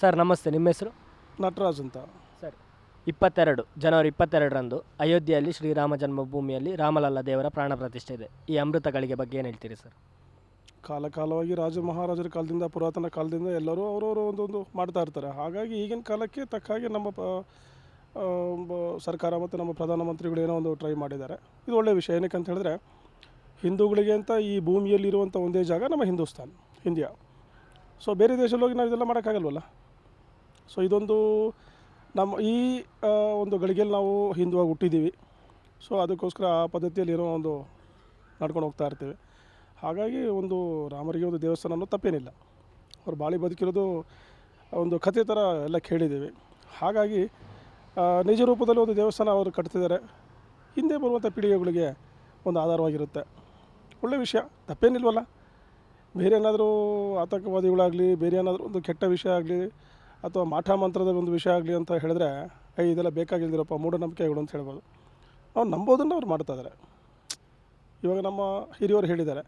Sir ನಮಸ್ತೆ ನಿಮ್ಮ ಹೆಸರು? ನಟರಾಜ್ ಅಂತ. ಸರ್ ಇಪ್ಪತ್ತೆರಡು ಜನವರಿ ಇಪ್ಪತ್ತೆರಡರಂದು ಅಯೋಧ್ಯೆಯಲ್ಲಿ ಶ್ರೀರಾಮ ಜನ್ಮಭೂಮಿಯಲ್ಲಿ ರಾಮಲಲ್ಲ ದೇವರ ಪ್ರಾಣ ಪ್ರತಿಷ್ಠೆ ಇದೆ. ಈ ಅಮೃತಗಳಿಗೆ ಬಗ್ಗೆ ಏನು ಹೇಳ್ತೀರಿ ಸರ್? ಕಾಲ ಕಾಲವಾಗಿ ರಾಜ ಮಹಾರಾಜರ ಕಾಲದಿಂದ ಪುರಾತನ ಕಾಲದಿಂದ ಎಲ್ಲರೂ ಅವರವರು ಒಂದೊಂದು ಮಾಡ್ತಾ ಇರ್ತಾರೆ. ಹಾಗಾಗಿ ಈಗಿನ ಕಾಲಕ್ಕೆ ತಕ್ಕ ಹಾಗೆ ನಮ್ಮ ಪ ಆ, ಬ- ಸರ್ಕಾರ ಮತ್ತು ನಮ್ಮ ಪ್ರಧಾನಮಂತ್ರಿಗಳು ಏನೋ ಒಂದು ಟ್ರೈ ಮಾಡಿದ್ದಾರೆ. ಇದು ಒಳ್ಳೆಯ ವಿಷಯ. ಏನಕ್ಕೆ ಅಂತ ಹೇಳಿದ್ರೆ ಹಿಂದೂಗಳಿಗೆ ಅಂತ ಈ ಭೂಮಿಯಲ್ಲಿರುವಂಥ ಒಂದೇ ಜಾಗ ನಮ್ಮ ಹಿಂದೂಸ್ತಾನ್ ಇಂಡಿಯಾ ಸೊ ಬೇರೆ ದೇಶದಲ್ಲಿ ಹೋಗಿ ನಾವು ಇದೆಲ್ಲ ಮಾಡೋಕ್ಕಾಗಲ್ವಲ್ಲ? ಸೊ ಇದೊಂದು ನಮ್ಮ ಈ ಒಂದು ಗಳಿಗೆಯಲ್ಲಿ ನಾವು ಹಿಂದುವಾಗಿ ಹುಟ್ಟಿದ್ದೀವಿ. ಸೊ ಅದಕ್ಕೋಸ್ಕರ ಆ ಪದ್ಧತಿಯಲ್ಲಿ ಏನೋ ಒಂದು ನಡ್ಕೊಂಡು ಹೋಗ್ತಾ ಇರ್ತೀವಿ. ಹಾಗಾಗಿ ಒಂದು ರಾಮರಿಗೆ ಒಂದು ದೇವಸ್ಥಾನ ಅನ್ನೋ ತಪ್ಪೇನಿಲ್ಲ. ಅವ್ರು ಬಾಳಿ ಬದುಕಿರೋದು ಒಂದು ಕಥೆ ಥರ ಎಲ್ಲ ಕೇಳಿದ್ದೀವಿ. ಹಾಗಾಗಿ ನಿಜ ರೂಪದಲ್ಲಿ ಒಂದು ದೇವಸ್ಥಾನ ಅವರು ಕಟ್ತಿದ್ದಾರೆ. ಹಿಂದೆ ಬರುವಂಥ ಪೀಳಿಗೆಗಳಿಗೆ ಒಂದು ಆಧಾರವಾಗಿರುತ್ತೆ. ಒಳ್ಳೆಯ ವಿಷಯ, ತಪ್ಪೇನಿಲ್ವಲ್ಲ. ಬೇರೆ ಏನಾದರೂ ಆತಂಕವಾದಿಗಳಾಗಲಿ, ಬೇರೆ ಏನಾದರೂ ಒಂದು ಕೆಟ್ಟ ವಿಷಯ ಆಗಲಿ ಅಥವಾ ಮಾಠ ಮಂತ್ರದ ಒಂದು ವಿಷಯ ಆಗಲಿ ಅಂತ ಹೇಳಿದ್ರೆ ಐ ಇದೆಲ್ಲ ಬೇಕಾಗಿಲ್ದಿರಪ್ಪ ಮೂಢನಂಬಿಕೆಗಳು ಅಂತ ಹೇಳ್ಬೋದು. ಅವ್ರು ನಂಬೋದನ್ನು ಅವ್ರು ಮಾಡ್ತಾ ಇದ್ದಾರೆ ಇವಾಗ ನಮ್ಮ ಹಿರಿಯವರು ಹೇಳಿದ್ದಾರೆ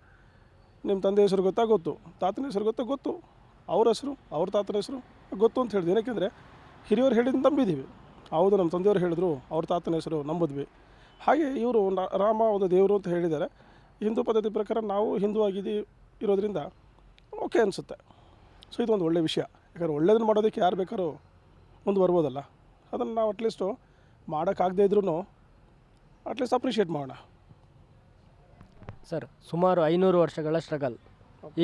ನಿಮ್ಮ ತಂದೆ ಹೆಸರು ಗೊತ್ತಾ? ಗೊತ್ತು. ತಾತನ ಹೆಸರು ಗೊತ್ತಾ? ಗೊತ್ತು. ಅವ್ರ ಹೆಸರು, ಅವ್ರ ತಾತನ ಹೆಸರು ಗೊತ್ತು ಅಂತ ಹೇಳಿದ್ವಿ ಏನಕ್ಕೆಂದರೆ ಹಿರಿಯವರು ಹೇಳಿದ್ದು ನಂಬಿದ್ದೀವಿ ಹೌದು, ನಮ್ಮ ತಂದೆಯವರು ಹೇಳಿದ್ರು, ಅವ್ರ ತಾತನ ಹೆಸರು ನಂಬಿದ್ವಿ. ಹಾಗೆ ಇವರು ರಾಮ ಒಂದು ದೇವರು ಅಂತ ಹೇಳಿದ್ದಾರೆ. ಹಿಂದೂ ಪದ್ಧತಿ ಪ್ರಕಾರ ನಾವು ಹಿಂದೂ ಆಗಿದ್ದೀವಿ ಇರೋದರಿಂದ ಓಕೆ ಅನಿಸುತ್ತೆ. ಸೊ, ಇದೊಂದು ಒಳ್ಳೆಯ ವಿಷಯ. ಯಾಕಂದ್ರೆ ಒಳ್ಳೇದನ್ನ ಮಾಡೋದಕ್ಕೆ ಯಾರು ಬೇಕಾದ್ರೂ ಮುಂದೆ ಬರ್ಬೋದಲ್ಲ. ಅದನ್ನು ನಾವು ಅಟ್ಲೀಸ್ಟು ಮಾಡೋಕ್ಕಾಗದೇ ಇದ್ರೂ ಅಟ್ಲೀಸ್ಟ್ ಅಪ್ರಿಷಿಯೇಟ್ ಮಾಡೋಣ. ಸರ್ ಸುಮಾರು ಐನೂರು ವರ್ಷಗಳ ಸ್ಟ್ರಗಲ್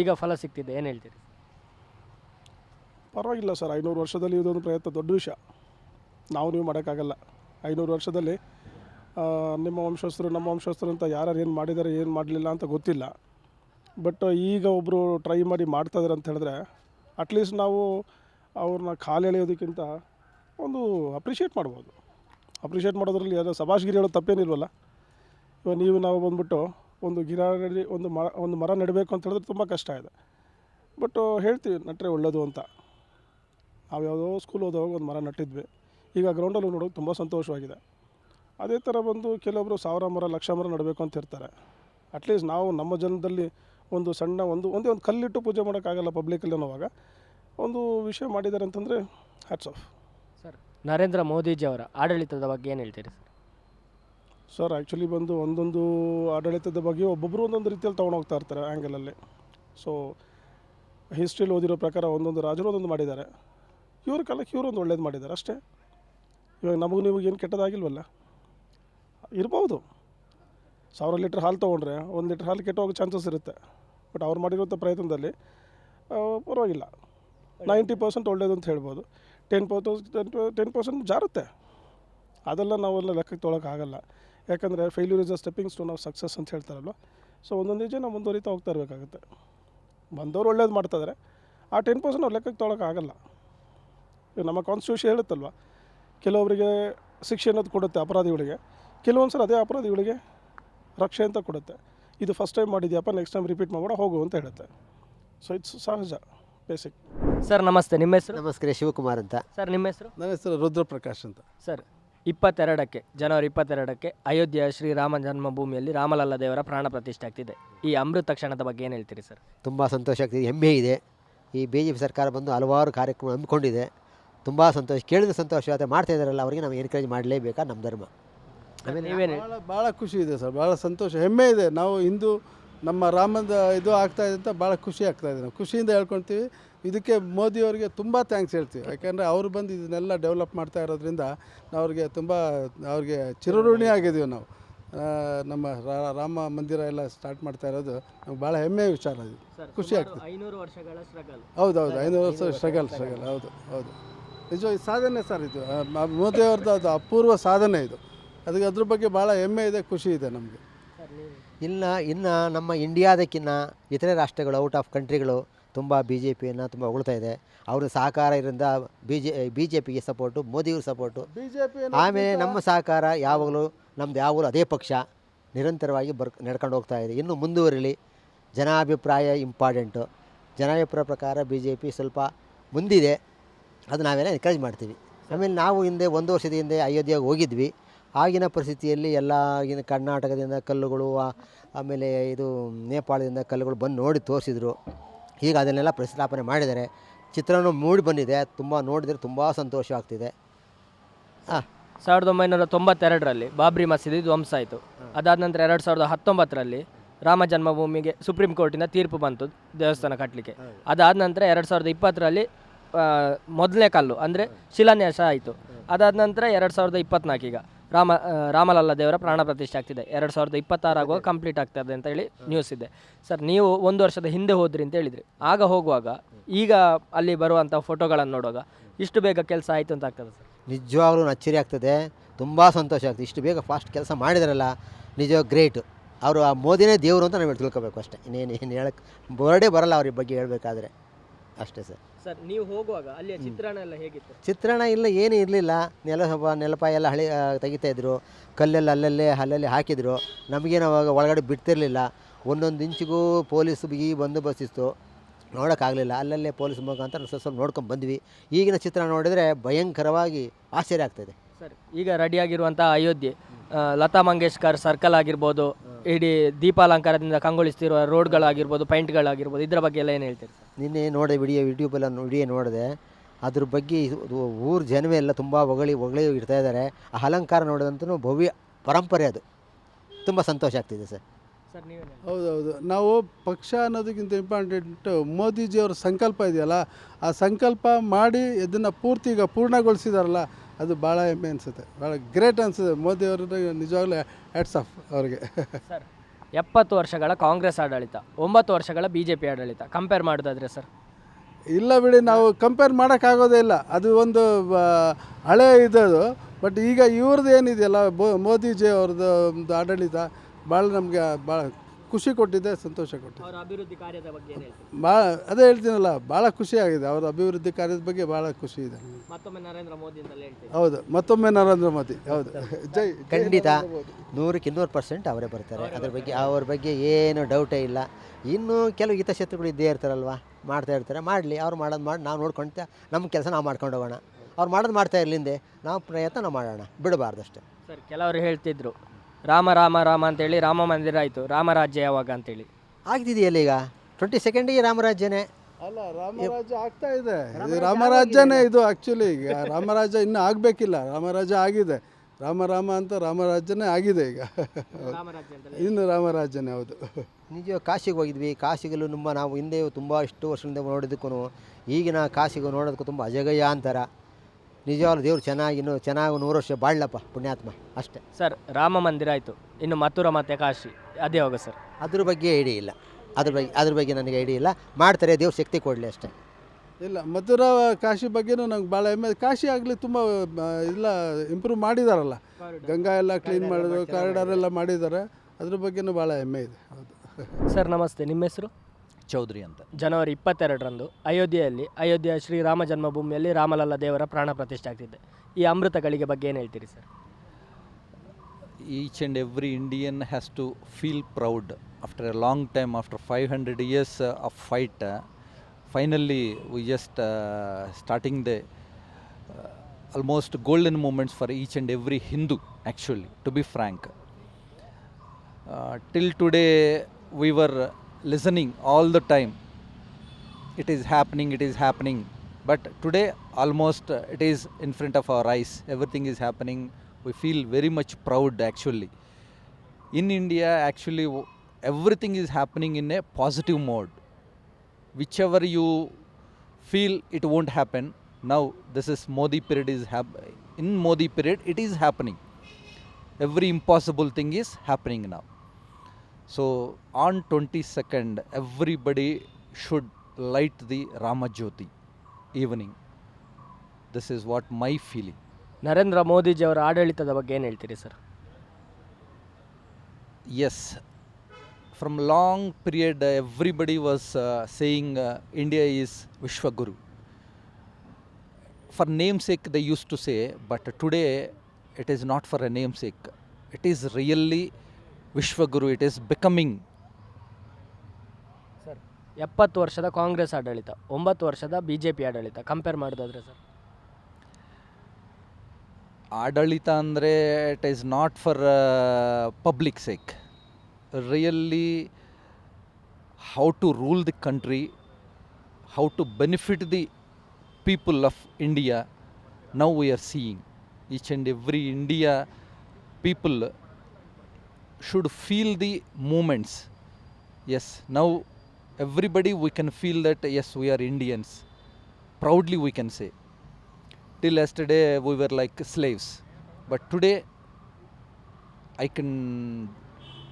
ಈಗ ಫಲ ಸಿಗ್ತಿದೆ ಏನು ಹೇಳ್ತೀರಿ? ಪರವಾಗಿಲ್ಲ ಸರ್ ಐನೂರು ವರ್ಷದಲ್ಲಿ ಇದೊಂದು ಪ್ರಯತ್ನ ದೊಡ್ಡ ವಿಷಯ. ನಾವು ನೀವು ಮಾಡೋಕ್ಕಾಗಲ್ಲ. ಐನೂರು ವರ್ಷದಲ್ಲಿ ನಿಮ್ಮ ವಂಶಸ್ಥರು ನಮ್ಮ ವಂಶಸ್ಥರು ಅಂತ ಯಾರು ಏನು ಮಾಡಿದ್ದಾರೆ ಏನು ಮಾಡಲಿಲ್ಲ ಅಂತ ಗೊತ್ತಿಲ್ಲ. ಬಟ್ ಈಗ ಒಬ್ಬರು ಟ್ರೈ ಮಾಡಿ ಮಾಡ್ತಾಯಿದ್ದಾರೆ ಅಂತ ಹೇಳಿದ್ರೆ ಅಟ್ಲೀಸ್ಟ್ ನಾವು ಅವ್ರನ್ನ ಕಾಲು ಎಳೆಯೋದಕ್ಕಿಂತ ಒಂದು ಅಪ್ರಿಷಿಯೇಟ್ ಮಾಡ್ಬೋದು. ಅಪ್ರಿಷಿಯೇಟ್ ಮಾಡೋದ್ರಲ್ಲಿ ಯಾರೋ ಸಭಾಷ್ಗಿರಿ ಹೇಳೋದು ತಪ್ಪೇನಿಲ್ವಲ್ಲ? ಇವಾಗ ನೀವು ನಾವು ಬಂದ್ಬಿಟ್ಟು ಒಂದು ನೆಡಿ, ಒಂದು ಮರ ಒಂದು ಮರ ನೆಡಬೇಕು ಅಂತ ಹೇಳಿದ್ರೆ ತುಂಬ ಕಷ್ಟ ಇದೆ. ಬಟ್ ಹೇಳ್ತೀವಿ, ನಟ್ರೆ ಒಳ್ಳೆಯದು ಅಂತ. ನಾವು ಯಾವುದೋ ಸ್ಕೂಲ್ ಹೋದಾಗ ಒಂದು ಮರ ನಟ್ಟಿದ್ವಿ. ಈಗ ಗ್ರೌಂಡಲ್ಲಿ ನೋಡೋಕೆ ತುಂಬ ಸಂತೋಷವಾಗಿದೆ. ಅದೇ ಥರ ಬಂದು ಕೆಲವೊಬ್ಬರು ಸಾವಿರ ಮರ, ಲಕ್ಷ ಮರ ನಡಬೇಕು ಅಂತ ಇರ್ತಾರೆ. ಅಟ್ಲೀಸ್ಟ್ ನಾವು ನಮ್ಮ ಜನದಲ್ಲಿ ಒಂದು ಸಣ್ಣ ಒಂದು ಒಂದೇ ಒಂದು ಕಲ್ಲಿಟ್ಟು ಪೂಜೆ ಮಾಡೋಕ್ಕಾಗಲ್ಲ ಪಬ್ಲಿಕಲ್ಲಿ ಅನ್ನೋವಾಗ. ಒಂದು ವಿಷಯ ಮಾಡಿದ್ದಾರೆ ಅಂತಂದರೆ ಹ್ಯಾಟ್ಸ್ ಆಫ್ ಸರ್ ನರೇಂದ್ರ ಮೋದಿಜಿಯವರ ಆಡಳಿತದ ಬಗ್ಗೆ ಏನು ಹೇಳ್ತೀರಿ ಸರ್? ಸರ್ ಆ್ಯಕ್ಚುಲಿ ಬಂದು ಒಂದೊಂದು ಆಡಳಿತದ ಬಗ್ಗೆ ಒಬ್ಬೊಬ್ಬರು ಒಂದೊಂದು ರೀತಿಯಲ್ಲಿ ತೊಗೊಂಡು ಹೋಗ್ತಾ ಇರ್ತಾರೆ ಆ್ಯಂಗಲಲ್ಲಿ ಸೊ ಹಿಸ್ಟ್ರಿಲಿ ಓದಿರೋ ಪ್ರಕಾರ ಒಂದೊಂದು ರಾಜರು ಒಂದೊಂದು ಮಾಡಿದ್ದಾರೆ. ಇವ್ರ ಕಾಲಕ್ಕೆ ಇವರು ಒಂದು ಒಳ್ಳೇದು ಮಾಡಿದ್ದಾರೆ ಅಷ್ಟೇ. ಇವಾಗ ನಮಗೂ ನಿಮಗೇನು ಏನು ಕೆಟ್ಟದಾಗಿಲ್ವಲ್ಲ? ಇರ್ಬೋದು. ಸಾವಿರ ಲೀಟ್ರ್ ಹಾಲು ತೊಗೊಂಡ್ರೆ ಒಂದು ಲೀಟ್ರ್ ಹಾಲು ಕೆಟ್ಟು ಹೋಗೋ ಚಾನ್ಸಸ್ ಇರುತ್ತೆ. ಬಟ್ ಅವ್ರು ಮಾಡಿರುವಂಥ ಪ್ರಯತ್ನದಲ್ಲಿ ಪರವಾಗಿಲ್ಲ. ನೈಂಟಿ ಪರ್ಸೆಂಟ್ ಒಳ್ಳೇದು ಅಂತ ಹೇಳ್ಬೋದು. ಟೆನ್ ಪರ್ಸೆಂಟ್ ಟೆನ್ ಪರ್ಸೆಂಟ್ ಜಾರುತ್ತೆ. ಅದೆಲ್ಲ ನಾವೆಲ್ಲ ಲೆಕ್ಕಕ್ಕೆ ತೊಗೊಳಕ್ಕಾಗಲ್ಲ ಯಾಕಂದರೆ failure is a stepping stone of success ಅಂತ ಹೇಳ್ತಾರಲ್ವ? ಸೊ ಒಂದೊಂದೇ ಜನ ಮುಂದುವರಿತಾ ಹೋಗ್ತಾ ಇರಬೇಕಾಗುತ್ತೆ. ಬಂದವರು ಒಳ್ಳೇದು ಮಾಡ್ತಾಯಿದ್ದಾರೆ ಆ ಟೆನ್ ಪರ್ಸೆಂಟ್ ಅವ್ರು ಲೆಕ್ಕಕ್ಕೆ ತೊಗೊಳಕ್ಕಾಗಲ್ಲ ನಮ್ಮ ಕಾನ್ಸ್ಟಿಟ್ಯೂಷನ್ ಹೇಳುತ್ತಲ್ವ? ಕೆಲವರಿಗೆ ಶಿಕ್ಷೆ ಅನ್ನೋದು ಕೊಡುತ್ತೆ ಅಪರಾಧಿಗಳಿಗೆ. ಕೆಲವೊಂದು ಸಲ ಅದೇ ಅಪರಾಧಿಗಳಿಗೆ ರಕ್ಷೆ ಅಂತ ಕೊಡುತ್ತೆ. ಇದು ಫಸ್ಟ್ ಟೈಮ್ ಮಾಡಿದ್ಯಪ್ಪ ನೆಕ್ಸ್ಟ್ ಟೈಮ್ ರಿಪೀಟ್ ಮಾಡಬೇಡ ಹೋಗು ಅಂತ ಹೇಳುತ್ತೆ. ಸೊ ಇಟ್ಸ್ ಸಹಜ ಬೇಸಿಕ್ ಸರ್ ನಮಸ್ತೆ. ನಿಮ್ಮ ಹೆಸರು? ನಮಸ್ಕಾರ ಶಿವಕುಮಾರ್ ಅಂತ. ಸರ್ ನಿಮ್ಮ ಹೆಸರು? ನನ್ನ ಹೆಸರು ರುದ್ರಪ್ರಕಾಶ್ ಅಂತ. ಸರ್ ಇಪ್ಪತ್ತೆರಡಕ್ಕೆ ಜನವರಿ ಇಪ್ಪತ್ತೆರಡಕ್ಕೆ ಅಯೋಧ್ಯೆ ಶ್ರೀರಾಮ ಜನ್ಮಭೂಮಿಯಲ್ಲಿ ರಾಮಲಲ್ಲ ದೇವರ ಪ್ರಾಣ ಪ್ರತಿಷ್ಠೆ ಆಗ್ತಿದೆ. ಈ ಅಮೃತ ಕ್ಷಣದ ಬಗ್ಗೆ ಏನು ಹೇಳ್ತೀರಿ ಸರ್ ತುಂಬ ಸಂತೋಷ ಆಗ್ತಿದೆ. ಹೆಮ್ಮೆ ಇದೆ. ಈ ಬಿ ಜೆ ಪಿ ಸರ್ಕಾರ ಬಂದು ಹಲವಾರು ಕಾರ್ಯಕ್ರಮ ಹಮ್ಮಿಕೊಂಡಿದೆ. ತುಂಬ ಸಂತೋಷ. ಕೇಳಿದ ಸಂತೋಷ ಆದರೆ ಮಾಡ್ತಾ ಇದ್ದಾರಲ್ಲ ಅವರಿಗೆ ನಾವು ಎನ್ಕರೇಜ್ ಮಾಡಲೇಬೇಕಾ? ನಮ್ಮ ಧರ್ಮ. ಆಮೇಲೆ ನೀವೇನು ಭಾಳ ಭಾಳ ಖುಷಿ ಇದೆ ಸರ್ ಭಾಳ ಸಂತೋಷ ಹೆಮ್ಮೆ ಇದೆ. ನಾವು ಇಂದು ನಮ್ಮ ರಾಮದ ಇದು ಆಗ್ತಾ ಇದೆ ಅಂತ ಭಾಳ ಖುಷಿ ಆಗ್ತಾ ಇದೆ. ನಾವು ಖುಷಿಯಿಂದ ಹೇಳ್ಕೊಳ್ತೀವಿ. ಇದಕ್ಕೆ ಮೋದಿಯವರಿಗೆ ತುಂಬ ಥ್ಯಾಂಕ್ಸ್ ಹೇಳ್ತೀವಿ. ಯಾಕೆಂದರೆ ಅವರು ಬಂದು ಇದನ್ನೆಲ್ಲ ಡೆವಲಪ್ ಮಾಡ್ತಾ ಇರೋದ್ರಿಂದ ನಾವು ಅವ್ರಿಗೆ ತುಂಬ ಅವ್ರಿಗೆ ಚಿರಋಣಿ ಆಗಿದ್ದೀವಿ ನಾವು. ನಮ್ಮ ರಾಮ ಮಂದಿರ ಎಲ್ಲ ಸ್ಟಾರ್ಟ್ ಮಾಡ್ತಾ ಇರೋದು ನಮ್ಗೆ ಭಾಳ ಹೆಮ್ಮೆಯ ವಿಚಾರ ಇದು. ಖುಷಿ ಆಗ್ತದೆ. ಐನೂರು ವರ್ಷಗಳ ಸ್ಟ್ರಗಲ್ ಹೌದು ಹೌದು ಐನೂರು ವರ್ಷ ಸ್ಟ್ರಗಲ್ ಸ್ಟ್ರಗಲ್ ಹೌದು ಹೌದು. ಇದು ಸಾಧನೆ ಸರ್ ಇದು. ಮೋದಿಯವ್ರದ್ದು ಅದು ಅಪೂರ್ವ ಸಾಧನೆ ಇದು. ಅದಕ್ಕೆ ಅದ್ರ ಬಗ್ಗೆ ಭಾಳ ಹೆಮ್ಮೆ ಇದೆ ಖುಷಿ ಇದೆ ನಮಗೆ. ಇನ್ನು ಇನ್ನು ನಮ್ಮ ಇಂಡಿಯಾದಕ್ಕಿನ್ನ ಇತರೆ ರಾಷ್ಟ್ರಗಳು ಔಟ್ ಆಫ್ ಕಂಟ್ರಿಗಳು ತುಂಬ ಬಿ ಜೆ ಪಿಯನ್ನು ತುಂಬ ಹೊಗಳ್ತಾ ಇದೆ. ಅವ್ರ ಸಹಕಾರ ಇರಿಂದ ಬಿ ಜೆ ಬಿ ಜೆ ಪಿಗೆ ಸಪೋರ್ಟು ಮೋದಿಯವ್ರ ಸಪೋರ್ಟು ಬಿ ಜೆ ಪಿ ಆಮೇಲೆ ನಮ್ಮ ಸಹಕಾರ ಯಾವಾಗಲೂ ನಮ್ದು ಯಾವಾಗಲೂ ಅದೇ ಪಕ್ಷ ನಿರಂತರವಾಗಿ ಬರ್ ನಡ್ಕೊಂಡು ಹೋಗ್ತಾ ಇದೆ. ಇನ್ನು ಮುಂದುವರಿಲಿ ಜನಾಭಿಪ್ರಾಯ ಇಂಪಾರ್ಟೆಂಟು ಜನಾಭಿಪ್ರಾಯ ಪ್ರಕಾರ ಬಿ ಜೆ ಪಿ ಸ್ವಲ್ಪ ಮುಂದಿದೆ. ಅದು ನಾವೆಲ್ಲ ಎನ್ಕರೇಜ್ ಮಾಡ್ತೀವಿ. ಆಮೇಲೆ ನಾವು ಹಿಂದೆ ಒಂದು ವರ್ಷದ ಹಿಂದೆ ಅಯೋಧ್ಯೆಗೆ ಹೋಗಿದ್ವಿ. ಆಗಿನ ಪರಿಸ್ಥಿತಿಯಲ್ಲಿ ಎಲ್ಲ ಆಗಿನ ಕರ್ನಾಟಕದಿಂದ ಕಲ್ಲುಗಳು ಆಮೇಲೆ ಇದು ನೇಪಾಳದಿಂದ ಕಲ್ಲುಗಳು ಬಂದು ನೋಡಿ ತೋರಿಸಿದ್ರು. ಈಗ ಅದನ್ನೆಲ್ಲ ಪ್ರತಿಷ್ಠಾಪನೆ ಮಾಡಿದ್ದಾರೆ. ಚಿತ್ರನೂ ಮೂಡಿ ಬಂದಿದೆ. ತುಂಬ ನೋಡಿದರೆ ತುಂಬ ಸಂತೋಷ ಆಗ್ತಿದೆ. ಹಾಂ. ಸಾವಿರದ ಒಂಬೈನೂರ ತೊಂಬತ್ತೆರಡರಲ್ಲಿ ಬಾಬ್ರಿ ಮಸೀದಿ ಧ್ವಂಸ ಆಯಿತು. ಅದಾದ ನಂತರ ಎರಡು ಸಾವಿರದ ಹತ್ತೊಂಬತ್ತರಲ್ಲಿ ರಾಮ ಜನ್ಮಭೂಮಿಗೆ ಸುಪ್ರೀಂ ಕೋರ್ಟಿಂದ ತೀರ್ಪು ಬಂತು ದೇವಸ್ಥಾನ ಕಟ್ಟಲಿಕ್ಕೆ ಅದಾದ ನಂತರ ಎರಡು ಸಾವಿರದ ಇಪ್ಪತ್ತರಲ್ಲಿ ಮೊದಲನೇ ಕಲ್ಲು, ಅಂದರೆ ಶಿಲಾನ್ಯಾಸ ಆಯಿತು. ಅದಾದ ನಂತರ ಎರಡು ಸಾವಿರದ ಇಪ್ಪತ್ನಾಲ್ಕೀಗ ರಾಮ ರಾಮಲಲ್ಲ ದೇವರ ಪ್ರಾಣ ಪ್ರತಿಷ್ಠೆ ಆಗ್ತಿದೆ. ಎರಡು ಸಾವಿರದ ಇಪ್ಪತ್ತಾರು ಆಗುವಾಗ ಕಂಪ್ಲೀಟ್ ಆಗ್ತದೆ ಅಂತ ಹೇಳಿ ನ್ಯೂಸ್ ಇದೆ. ಸರ್ ನೀವು ಒಂದು ವರ್ಷದ ಹಿಂದೆ ಹೋದ್ರಿ ಅಂತ ಹೇಳಿದ್ರಿ. ಆಗ ಹೋಗುವಾಗ ಈಗ ಅಲ್ಲಿ ಬರುವಂಥ ಫೋಟೋಗಳನ್ನು ನೋಡುವಾಗ ಇಷ್ಟು ಬೇಗ ಕೆಲಸ ಆಯಿತು ಅಂತ ಆಗ್ತದೆ ಸರ್ ನಿಜವಾಗ್ಲೂ ಅಚ್ಚರಿ ಆಗ್ತದೆ. ತುಂಬ ಸಂತೋಷ ಆಗ್ತದೆ. ಇಷ್ಟು ಬೇಗ ಫಾಸ್ಟ್ ಕೆಲಸ ಮಾಡಿದಾರಲ್ಲ ನಿಜ ಗ್ರೇಟ್ ಅವರು ಆ ಮೋದಿನೇ ದೇವರು ಅಂತ ನಾವು ತಿಳ್ಕೊಬೇಕು ಅಷ್ಟೇ. ಇನ್ನೇನು ಏನು ಹೇಳಕ್ಕೆ ಬರ್ಡೇ ಬರಲ್ಲ ಅವ್ರಿಗೆ ಬಗ್ಗೆ ಹೇಳಬೇಕಾದ್ರೆ. ಅಷ್ಟೇ ಸರ್. ಸರ್ ನೀವು ಹೋಗುವಾಗ ಅಲ್ಲಿ ಚಿತ್ರಣ ಎಲ್ಲ ಹೇಗಿತ್ತು? ಚಿತ್ರಣ ಇಲ್ಲ ಏನೂ ಇರಲಿಲ್ಲ. ನೆಲ ನೆಲಪ ಎಲ್ಲ ಹಳಿ ಆ, ತೆಗಿತಾ ಇದ್ರು. ಕಲ್ಲೆಲ್ಲ ಅಲ್ಲಲ್ಲೇ ಅಲ್ಲಲ್ಲಿ ಹಾಕಿದ್ರು. ನಮಗೇನು ಅವಾಗ ಒಳಗಡೆ ಬಿಡ್ತಿರಲಿಲ್ಲ. ಒಂದೊಂದು ಇಂಚಿಗೂ ಪೊಲೀಸ್ ಬಿಗಿ ಬಂದೋಬಸ್ತಿತ್ತು. ನೋಡೋಕ್ಕಾಗಲಿಲ್ಲ. ಅಲ್ಲಲ್ಲೇ ಪೊಲೀಸ್ ಮುಖಾಂತರ ಸ್ವಲ್ಪ ಸ್ವಲ್ಪ ನೋಡ್ಕೊಂಡು ಬಂದ್ವಿ. ಈಗಿನ ಚಿತ್ರ ನೋಡಿದರೆ ಭಯಂಕರವಾಗಿ ಆಶ್ಚರ್ಯ ಆಗ್ತದೆ. ಸರ್ ಈಗ ರೆಡಿಯಾಗಿರುವಂಥ ಅಯೋಧ್ಯೆ ಆ, ಲತಾ ಮಂಗೇಶ್ಕರ್ ಸರ್ಕಲ್ ಆಗಿರ್ಬೋದು ಇಡೀ ದೀಪಾಲಂಕಾರದಿಂದ ಕಂಗೊಳಿಸ್ತಿರುವ ರೋಡ್ಗಳಾಗಿರ್ಬೋದು ಪೈಂಟ್ಗಳಾಗಿರ್ಬೋದು ಇದರ ಬಗ್ಗೆ ಎಲ್ಲ ಏನು ಹೇಳ್ತೀರಿ ಸರ್? ನಿನ್ನೆ ನೋಡಿದೆ ವಿಡಿಯೋ ಯೂಟ್ಯೂಬೆಲ್ಲ ವಿಡಿಯೋ ನೋಡಿದೆ. ಅದ್ರ ಬಗ್ಗೆ ಊರು ಜನವೇ ಎಲ್ಲ ತುಂಬ ಹೊಗಳಿ ಹೊಗಳಿ ಇಡ್ತಾ ಇದ್ದಾರೆ. ಆ ಅಲಂಕಾರ ನೋಡಿದಂತೂ ಭವ್ಯ ಪರಂಪರೆ ಅದು. ತುಂಬ ಸಂತೋಷ ಆಗ್ತಿದೆ ಸರ್. ಹೌದೌದು. ನಾವು ಪಕ್ಷ ಅನ್ನೋದಕ್ಕಿಂತ ಇಂಪಾರ್ಟೆಂಟ್ ಮೋದಿಜಿಯವ್ರ ಸಂಕಲ್ಪ ಇದೆಯಲ್ಲ ಆ ಸಂಕಲ್ಪ ಮಾಡಿ ಇದನ್ನು ಪೂರ್ತಿ ಈಗ ಪೂರ್ಣಗೊಳಿಸಿದಾರಲ್ಲ ಅದು ಭಾಳ ಹೆಮ್ಮೆ ಅನಿಸುತ್ತೆ. ಭಾಳ ಗ್ರೇಟ್ ಅನಿಸುತ್ತೆ. ಮೋದಿಯವ್ರಿಗೆ ನಿಜವಾಗ್ಲೂ ಹ್ಯಾಟ್ಸ್ ಆಫ್ ಅವ್ರಿಗೆ. ಸರ್ ಎಪ್ಪತ್ತು ವರ್ಷಗಳ ಕಾಂಗ್ರೆಸ್ ಆಡಳಿತ, ಒಂಬತ್ತು ವರ್ಷಗಳ ಬಿ ಜೆ ಪಿ ಆಡಳಿತ. ಕಂಪೇರ್ ಮಾಡೋದಾದ್ರೆ ಸರ್ ಇಲ್ಲ ಬಿಡಿ, ನಾವು ಕಂಪೇರ್ ಮಾಡೋಕ್ಕಾಗೋದೇ ಇಲ್ಲ. ಅದು ಒಂದು ಹಳೆ ಇದದು ಬಟ್ ಈಗ ಇವ್ರದ್ದು ಏನಿದೆಯಲ್ಲ ಮೋದಿಜಿ ಅವ್ರದ್ದು ಆಡಳಿತ, ಭಾಳ ನಮಗೆ, ಭಾಳ ಖುಷಿ ಕೊಟ್ಟಿದೆ ಸಂತೋಷ ಕೊಟ್ಟಿದೆ ಅವರ ಅಭಿವೃದ್ಧಿ ಕಾರ್ಯದ ಬಗ್ಗೆ ಏನು ಹೇಳ್ತೀರಿ? ಭಾಳ ಅದೇ ಹೇಳ್ತೀನಲ್ಲ ಭಾಳ ಖುಷಿ ಆಗಿದೆ. ಅವರ ಅಭಿವೃದ್ಧಿ ಕಾರ್ಯದ ಬಗ್ಗೆ ಭಾಳ ಖುಷಿ ಇದೆ. ಮತ್ತೊಮ್ಮೆ ನರೇಂದ್ರ ಮೋದಿ ಅಂತಲೇ ಹೇಳ್ತೀರಿ. ಹೌದು ಮತ್ತೊಮ್ಮೆ ನರೇಂದ್ರ ಮೋದಿ ಹೌದು. ಜೈ ಜೈ ಖಂಡಿತ ನರೇಂದ್ರ ಮೋದಿ. ನೂರಕ್ಕೆ ಇನ್ನೂರು ಪರ್ಸೆಂಟ್ ಅವರೇ ಬರ್ತಾರೆ. ಅದ್ರ ಬಗ್ಗೆ ಅವ್ರ ಬಗ್ಗೆ ಏನು ಡೌಟೇ ಇಲ್ಲ. ಇನ್ನೂ ಕೆಲವು ಹಿತಶತ್ರುಗಳು ಇದ್ದೇ ಇರ್ತಾರಲ್ವ? ಮಾಡ್ತಾ ಇರ್ತಾರೆ. ಮಾಡಲಿ ಅವ್ರು ಮಾಡೋದು ಮಾಡಿ ನಾವು ನೋಡ್ಕೊಂತ ನಮ್ಮ ಕೆಲಸ ನಾವು ಮಾಡ್ಕೊಂಡು ಹೋಗೋಣ. ಅವ್ರು ಮಾಡೋದು ಮಾಡ್ತಾ ಇರ್ಲಿಂದೆ ನಾವು ಪ್ರಯತ್ನ ನಾವು ಮಾಡೋಣ. ಬಿಡಬಾರ್ದಷ್ಟೇ ಸರ್ ಕೆಲವರು ಹೇಳ್ತಿದ್ರು ರಾಮ ರಾಮ ರಾಮ ಅಂತೇಳಿ ರಾಮ ಮಂದಿರ ಆಯಿತು. ರಾಮರಾಜ್ಯ ಯಾವಾಗ ಅಂತೇಳಿ? ಆಗ್ತಿದೆಯಲ್ಲ ಈಗ? ಟ್ವೆಂಟಿ ಸೆಕೆಂಡಿಗೆ ರಾಮರಾಜ್ಯನೇ ಅಲ್ಲ ರಾಮರಾಜ್ಯ ಆಗ್ತಾ ಇದೆ. ಇದು ರಾಮರಾಜ್ಯನೇ ಇದು ಆ್ಯಕ್ಚುಲಿ ಈಗ. ರಾಮರಾಜ ಇನ್ನೂ ಆಗಬೇಕಿಲ್ಲ. ರಾಮರಾಜ ಆಗಿದೆ. ರಾಮ ರಾಮ ಅಂತ ರಾಮರಾಜ್ಯನೇ ಆಗಿದೆ ಈಗ. ರಾಮರಾಜ್ಯ ಇನ್ನು ರಾಮರಾಜ್ಯನೇ ಹೌದು. ನಿಜ ಕಾಶಿಗೆ ಹೋಗಿದ್ವಿ. ಕಾಶಿಗಲ್ಲೂ ತುಂಬ ನಾವು ಹಿಂದೆ ತುಂಬ ಇಷ್ಟು ವರ್ಷದಿಂದ ನೋಡಿದ್ದಕ್ಕೂ ಈಗಿನ ಕಾಶಿಗೆ ನೋಡೋದಕ್ಕೂ ತುಂಬ ಅಜಗಯ್ಯ ಅಂತಾರ. ನಿಜವಾಗ್ಲೂ ದೇವ್ರು ಚೆನ್ನಾಗಿ ಇನ್ನು ಚೆನ್ನಾಗಿ ನೂರು ವರ್ಷ ಬಾಳ್ಲಪ್ಪ ಪುಣ್ಯಾತ್ಮ ಅಷ್ಟೇ. ಸರ್ ರಾಮ ಮಂದಿರ ಆಯಿತು. ಇನ್ನು ಮಥುರ ಮತ್ತೆ ಕಾಶಿ ಅದೇ ಹೋಗ ಸರ್. ಅದ್ರ ಬಗ್ಗೆ ಐಡಿಯಾ ಇಲ್ಲ. ಅದ್ರ ಬಗ್ಗೆ ಅದ್ರ ಬಗ್ಗೆ ನನಗೆ ಐಡಿಯಾ ಇಲ್ಲ. ಮಾಡ್ತಾರೆ ದೇವ್ರು ಶಕ್ತಿ ಕೊಡಲಿ ಅಷ್ಟೇ. ಇಲ್ಲ ಮಧುರ ಕಾಶಿ ಬಗ್ಗೆನೂ ನಂಗೆ ಭಾಳ ಹೆಮ್ಮೆ. ಕಾಶಿ ಆಗಲಿ ತುಂಬ ಇಲ್ಲ ಇಂಪ್ರೂವ್ ಮಾಡಿದಾರಲ್ಲ. ಗಂಗಾ ಎಲ್ಲ ಕ್ಲೀನ್ ಮಾಡಿದ್ರು ಕಾರಿಡಾರ್ ಎಲ್ಲ ಮಾಡಿದ್ದಾರೆ. ಅದ್ರ ಬಗ್ಗೆನೂ ಭಾಳ ಹೆಮ್ಮೆ ಇದೆ. ಹೌದು. ಸರ್ ನಮಸ್ತೆ. ನಿಮ್ಮ ಹೆಸರು? ಚೌಧರಿ ಅಂತ. ಜನವರಿ ಇಪ್ಪತ್ತೆರಡರಂದು ಅಯೋಧ್ಯೆಯಲ್ಲಿ ಅಯೋಧ್ಯೆಯ ಶ್ರೀರಾಮ ಜನ್ಮಭೂಮಿಯಲ್ಲಿ ರಾಮಲಲ್ಲ ದೇವರ ಪ್ರಾಣ ಪ್ರತಿಷ್ಠೆ ಆಗ್ತಿದೆ. ಈ ಅಮೃತಗಳಿಗೆ ಬಗ್ಗೆ ಏನು ಹೇಳ್ತೀರಿ sir? Each and every Indian has to feel proud after a long time after five hundred years of fight finally we just starting the almost golden moments for each and every Hindu actually to be frank till today we were listening all the time. It is happening it is happening. But today almost uh, it is in front of our eyes. Everything is happening. We feel very much proud actually. In india actually everything is happening in a positive mode. Whichever you feel it won't happen now this is modi period is hap- in modi period it is happening. Every impossible thing is happening now. So on 22nd, everybody should light the Ramajyoti evening. This is what my feeling. Narendra ಮೋದಿಜಿಯವರ ಆಡಳಿತದ ಬಗ್ಗೆ ಏನು ಹೇಳ್ತೀರಿ sir Yes, from long period, uh, everybody was uh, saying uh, India is Vishwaguru. For namesake, they used to say, but today it is not for a namesake. It is really Vishwaguru. It is becoming sir ಎಪ್ಪತ್ತು ವರ್ಷದ ಕಾಂಗ್ರೆಸ್ ಆಡಳಿತ ಒಂಬತ್ತು ವರ್ಷದ B J P ಆಡಳಿತ compare ಮಾಡೋದಾದ್ರೆ sir ಆಡಳಿತ ಅಂದರೆ it is not for public sake really how to rule the country how to benefit the people of India now we are seeing each and every India people should feel the movements. Yes, now everybody we can feel that yes, we are Indians. Proudly we can say. Till yesterday we were like slaves, but today I can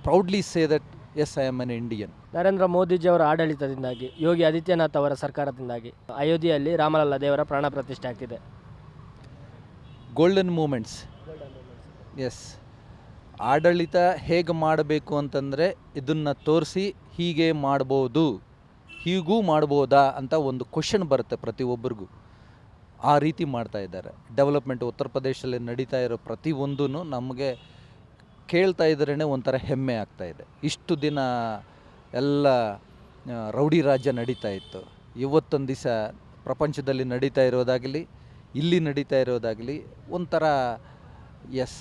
proudly say that yes, I am an Indian. Narendra ಮೋದಿಜಿಯವರ ಆಡಳಿತದಿಂದಾಗಿ ಯೋಗಿ ಆದಿತ್ಯನಾಥ್ ಅವರ ಸರ್ಕಾರದಿಂದಾಗಿ ಅಯೋಧ್ಯೆಯಲ್ಲಿ ರಾಮಲಲ್ಲ ದೇವರ ಪ್ರಾಣ ಪ್ರತಿಷ್ಠೆ ಆಗ್ತಿದೆ golden moments S ಆಡಳಿತ ಹೇಗೆ ಮಾಡಬೇಕು ಅಂತಂದರೆ ಇದನ್ನು ತೋರಿಸಿ ಹೀಗೆ ಮಾಡ್ಬೋದು, ಹೀಗೂ ಮಾಡ್ಬೋದಾ ಅಂತ ಒಂದು ಕ್ವಶನ್ ಬರುತ್ತೆ ಪ್ರತಿಯೊಬ್ಬರಿಗೂ ಆ ರೀತಿ ಮಾಡ್ತಾ ಇದ್ದಾರೆ. ಡೆವಲಪ್ಮೆಂಟ್ ಉತ್ತರ ಪ್ರದೇಶದಲ್ಲಿ ನಡೀತಾ ಇರೋ ಪ್ರತಿಯೊಂದೂ ನಮಗೆ ಕೇಳ್ತಾ ಇದ್ರೇ ಒಂಥರ ಹೆಮ್ಮೆ ಆಗ್ತಾ ಇದೆ. ಇಷ್ಟು ದಿನ ಎಲ್ಲ ರೌಡಿ ರಾಜ್ಯ ನಡೀತಾ ಇತ್ತು. ಇವತ್ತೊಂದು ದಿವಸ ಪ್ರಪಂಚದಲ್ಲಿ ನಡೀತಾ ಇರೋದಾಗಲಿ, ಇಲ್ಲಿ ನಡೀತಾ ಇರೋದಾಗಲಿ ಒಂಥರ as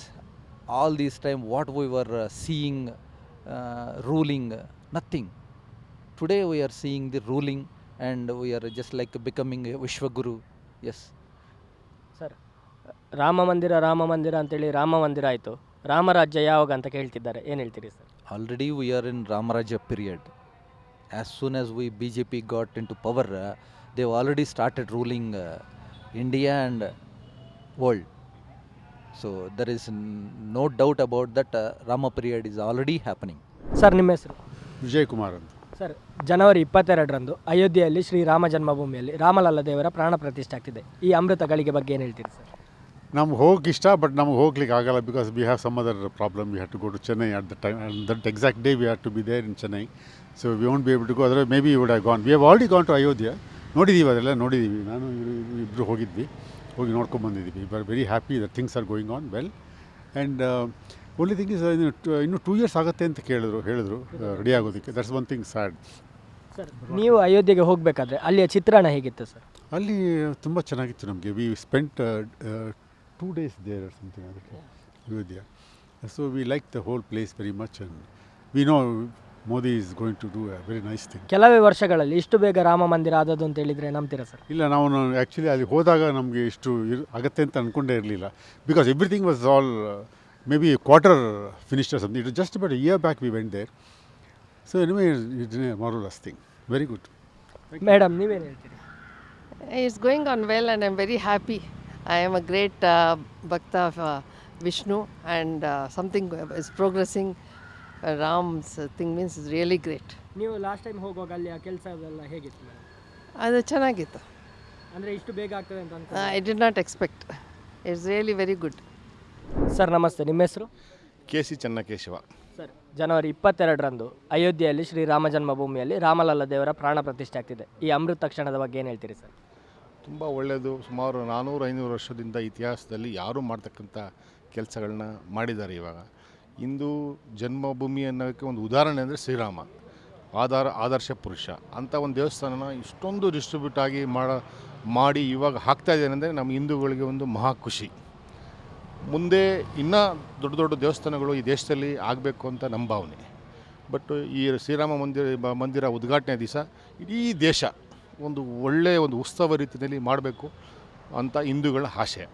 all these time what we were seeing ruling nothing today we are seeing the ruling and we are just like becoming Vishwaguru yes sir Rama Mandira Rama Mandira ಅಂತೇಳಿ ರಾಮ ಮಂದಿರ ಆಯಿತು. ರಾಮರಾಜ್ಯ ಯಾವಾಗ ಅಂತ ಕೇಳ್ತಿದ್ದಾರೆ? ಏನು ಹೇಳ್ತೀರಿ sir already we are in Ramaraja period. As soon as we BJP got into power, uh, they've already started ruling uh, India and uh, world. So there is no doubt about that Rama period is already happening already happening. Sir ನಿಮ್ಮ ಹೆಸರು? ವಿಜಯ್ ಕುಮಾರ್ ಅಂತ. Sir ಜನವರಿ ಇಪ್ಪತ್ತೆರಡರಂದು ಅಯೋಧ್ಯೆಯಲ್ಲಿ ಶ್ರೀ ರಾಮ ಜನ್ಮಭೂಮಿಯಲ್ಲಿ ರಾಮಲಲ್ಲ ದೇವರ ಪ್ರಾಣ ಪ್ರತಿಷ್ಠೆ ಆಗ್ತಿದೆ. ಈ ಅಮೃತ ಗಳಿಗೆ ಬಗ್ಗೆ ಏನು ಹೇಳ್ತೀರಿ ಸರ್ ನಮ್ಗೆ ಹೋಗಕ್ಕೆ ಇಷ್ಟ ಬಟ್ ನಮ್ಗೆ ಹೋಗ್ಲಿಕ್ಕೆ ಆಗಲ್ಲ because we have some other problem we have to go to Chennai at the time and that exact day we have to be there in Chennai so we won't be able to go ಅದರ may be would have gone we have already gone to Ayodhya ನೋಡಿದ್ದೀವಿ ಅದೆಲ್ಲ ನೋಡಿದ್ದೀವಿ ನಾನು ಇಬ್ಬರು ಹೋಗಿದ್ವಿ. ಹೋಗಿ ನೋಡ್ಕೊಂಡು ಬಂದಿದ್ದೀವಿ. But very happy the things are going on well and only thing is ಇನ್ನು ಟೂ ಇಯರ್ಸ್ ಆಗುತ್ತೆ ಅಂತ ಕೇಳಿದ್ರು ಹೇಳಿದ್ರು ರೆಡಿ ಆಗೋದಕ್ಕೆ. That's one thing sad sir ನೀವು ಅಯೋಧ್ಯೆಗೆ ಹೋಗಬೇಕಾದ್ರೆ ಅಲ್ಲಿಯ ಚಿತ್ರಣ ಹೇಗಿತ್ತು ಸರ್ ಅಲ್ಲಿ ತುಂಬ ಚೆನ್ನಾಗಿತ್ತು ನಮಗೆ. We spent two days there something ಅದಕ್ಕೆ Ayodhya. So we like the whole place very much and we know Modi is going to do a very nice thing ಕೆಲವೇ ವರ್ಷಗಳಲ್ಲಿ ಇಷ್ಟು ಬೇಗ ರಾಮ ಮಂದಿರ ಆದದ್ದು ಅಂತ ಹೇಳಿದರೆ ನಂಬ್ತೀರಾ ಸರ್? ಇಲ್ಲ ನಾವು ಆ್ಯಕ್ಚುಲಿ ಅಲ್ಲಿ ಹೋದಾಗ ನಮಗೆ ಇಷ್ಟು ಇರ್ ಆಗತ್ತೆ ಅಂತ ಅಂದ್ಕೊಂಡೇ ಇರಲಿಲ್ಲ. Because everything was all may be quarter finished some it just but year back we went there so anyway it marvellous thing very good madam ನೀವೇನು ಹೇಳ್ತೀರಿ? It's going on well, and I very happy. I am a great great bhakta Vishnu and Vishnu, and progressing something is thing means is really great. ನೀವು last time ಹೋಗುವಾಗ ಅಲ್ಲಿ ಆ ಕೆಲಸ ಎಲ್ಲ ಹೇಗಿತ್ತು madam ಅದು ಚೆನ್ನಾಗಿತ್ತು. ಅಂದರೆ ಇಷ್ಟು ಬೇಗ ಆಗ್ತದೆ ಅಂತ I did not expect it's really very good sir ನಮಸ್ತೆ. ನಿಮ್ಮ ಹೆಸರು? K C Chennakeshava. ಸರ್ ಜನವರಿ ಇಪ್ಪತ್ತೆರಡರಂದು ಅಯೋಧ್ಯೆಯಲ್ಲಿ ಶ್ರೀ ರಾಮ ಜನ್ಮಭೂಮಿಯಲ್ಲಿ ರಾಮಲಲ್ಲ ದೇವರ ಪ್ರಾಣ ಪ್ರತಿಷ್ಠೆ ಆಗ್ತಿದೆ. ಈ ಅಮೃತ ಕ್ಷಣದ ಬಗ್ಗೆ ಏನು ಹೇಳ್ತೀರಿ ಸರ್ ತುಂಬ ಒಳ್ಳೆಯದು ಸುಮಾರು ನಾನ್ನೂರು ಐನೂರು ವರ್ಷದಿಂದ ಇತಿಹಾಸದಲ್ಲಿ ಯಾರೂ ಮಾಡ್ತಕ್ಕಂಥ ಕೆಲಸಗಳನ್ನ ಮಾಡಿದ್ದಾರೆ ಇವಾಗ. ಹಿಂದೂ ಜನ್ಮಭೂಮಿ ಅನ್ನೋಕ್ಕೆ ಒಂದು ಉದಾಹರಣೆ ಅಂದರೆ ಶ್ರೀರಾಮ, ಆಧಾರ, ಆದರ್ಶ ಪುರುಷ. ಅಂಥ ಒಂದು ದೇವಸ್ಥಾನನ ಇಷ್ಟೊಂದು ಡಿಸ್ಟ್ರಿಬ್ಯೂಟ್ ಆಗಿ ಮಾಡ, ಮಾಡಿ ಇವಾಗ ಹಾಕ್ತಾ ಇದ್ದೇನೆ ಅಂದರೆ ನಮ್ಮ ಹಿಂದೂಗಳಿಗೆ ಒಂದು ಮಹಾ ಖುಷಿ. ಮುಂದೆ ಇನ್ನೂ ದೊಡ್ಡ ದೊಡ್ಡ ದೇವಸ್ಥಾನಗಳು ಈ ದೇಶದಲ್ಲಿ ಆಗಬೇಕು ಅಂತ ನಮ್ಮ ಭಾವನೆ. ಬಟ್ ಈ ಶ್ರೀರಾಮ ಮಂದಿರ ಮಂದಿರ ಉದ್ಘಾಟನೆ ದಿವಸ ಇಡೀ ದೇಶ ಒಂದು ಒಳ್ಳೆಯ ಒಂದು ಉತ್ಸವ ರೀತಿಯಲ್ಲಿ ಮಾಡಬೇಕು ಅಂತ ಹಿಂದೂಗಳ ಆಶಯ.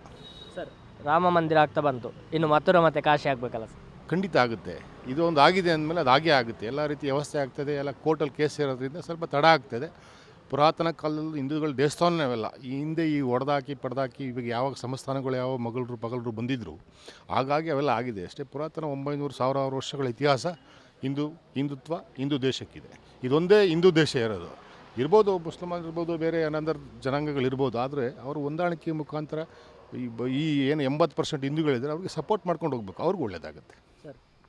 ಸರ್, ರಾಮ ಮಂದಿರ ಆಗ್ತಾ ಬಂತು. ಇನ್ನು ಮಥುರಾ ಮತ್ತೆ ಕಾಶಿ ಆಗಬೇಕಲ್ಲ ಸರ್? ಖಂಡಿತ ಆಗುತ್ತೆ. ಇದು ಒಂದು ಆಗಿದೆ ಅಂದಮೇಲೆ ಅದು ಹಾಗೇ ಆಗುತ್ತೆ. ಎಲ್ಲ ರೀತಿ ವ್ಯವಸ್ಥೆ ಆಗ್ತದೆ. ಎಲ್ಲ ಕೋರ್ಟಲ್ಲಿ ಕೇಸ್ ಇರೋದ್ರಿಂದ ಸ್ವಲ್ಪ ತಡ ಆಗ್ತದೆ. ಪುರಾತನ ಕಾಲದಲ್ಲಿ ಹಿಂದೂಗಳು ದೇವಸ್ಥಾನವೆಲ್ಲ, ಈ ಹಿಂದೆ ಈ ಹೊಡೆದಾಕಿ ಪಡೆದಾಕಿ ಇವಾಗ ಯಾವಾಗ ಸಂಸ್ಥಾನಗಳು ಯಾವ ಮಗಳರು ಪಗಲರು ಬಂದಿದ್ದರು ಹಾಗಾಗಿ ಅವೆಲ್ಲ ಆಗಿದೆ. ಅಷ್ಟೇ ಪುರಾತನ ಒಂಬೈನೂರು ಸಾವಿರಾರು ವರ್ಷಗಳ ಇತಿಹಾಸ ಹಿಂದೂ, ಹಿಂದುತ್ವ, ಹಿಂದೂ ದೇಶಕ್ಕಿದೆ. ಇದೊಂದೇ ಹಿಂದೂ ದೇಶ ಇರೋದು. ಇರ್ಬೋದು ಮುಸ್ಲಿಮಾನ್ ಇರ್ಬೋದು, ಬೇರೆ ಅನಂದರ್ ಜನಾಂಗಗಳಿರ್ಬೋದು ಆದರೆ ಅವರು ಹೊಂದಾಣಿಕೆ ಮುಖಾಂತರ ಈ ಏನು ಎಂಬತ್ತು ಪರ್ಸೆಂಟ್ ಹಿಂದೂಗಳಿದ್ದಾರೆ ಅವ್ರಿಗೆ ಸಪೋರ್ಟ್ ಮಾಡ್ಕೊಂಡು ಹೋಗ್ಬೇಕು. ಅವ್ರಿಗೂ ಒಳ್ಳೆಯದಾಗುತ್ತೆ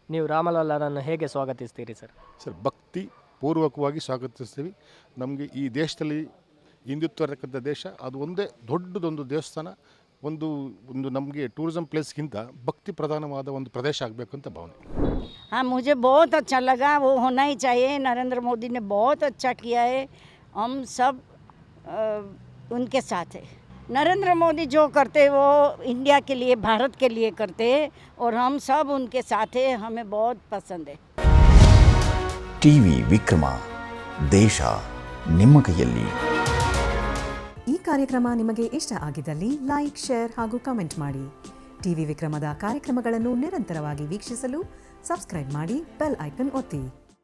ನೀವು ರಾಮಲಲ್ಲರನ್ನು ಹೇಗೆ ಸ್ವಾಗತಿಸ್ತೀರಿ ಸರ್ ಸರ್ ಭಕ್ತಿ ಪೂರ್ವಕವಾಗಿ ಸ್ವಾಗತಿಸ್ತೀವಿ ನಮಗೆ ಈ ದೇಶದಲ್ಲಿ ಹಿಂದುತ್ವ ಇರತಕ್ಕಂಥ ದೇಶ ಅದು ಒಂದೇ ದೊಡ್ಡದೊಂದು ದೇವಸ್ಥಾನ ಒಂದು ಒಂದು ನಮಗೆ ಟೂರಿಸಂ ಪ್ಲೇಸ್ಗಿಂತ ಭಕ್ತಿ ಪ್ರಧಾನವಾದ ಒಂದು ಪ್ರದೇಶ ಆಗಬೇಕು ಅಂತ ಭಾವನೆ हाँ मुझे बहुत अच्छा लगा वो होना ही चाहिए नरेंद्र मोदी ने बहुत अच्छा किया है हम सब अ, उनके साथ है नरेंद्र मोदी जो करते वो इंडिया के लिए भारत के लिए करते हैं और हम सब उनके साथ हैं हमें बहुत पसंद है ಟಿವಿ ವಿಕ್ರಮ ದೇಶ ನಿಮ್ಮ ಕೈಯಲ್ಲಿ ಈ ಕಾರ್ಯಕ್ರಮ ನಿಮಗೆ ಇಷ್ಟ ಆಗಿದ್ದಲ್ಲಿ ಲೈಕ್ ಶೇರ್ ಹಾಗೂ ಕಮೆಂಟ್ ಮಾಡಿ ಟಿವಿ ವಿಕ್ರಮದ ಕಾರ್ಯಕ್ರಮಗಳನ್ನು ನಿರಂತರವಾಗಿ ವೀಕ್ಷಿಸಲು ಸಬ್ಸ್ಕ್ರೈಬ್ ಮಾಡಿ ಬೆಲ್ ಐಕನ್ ಒತ್ತಿ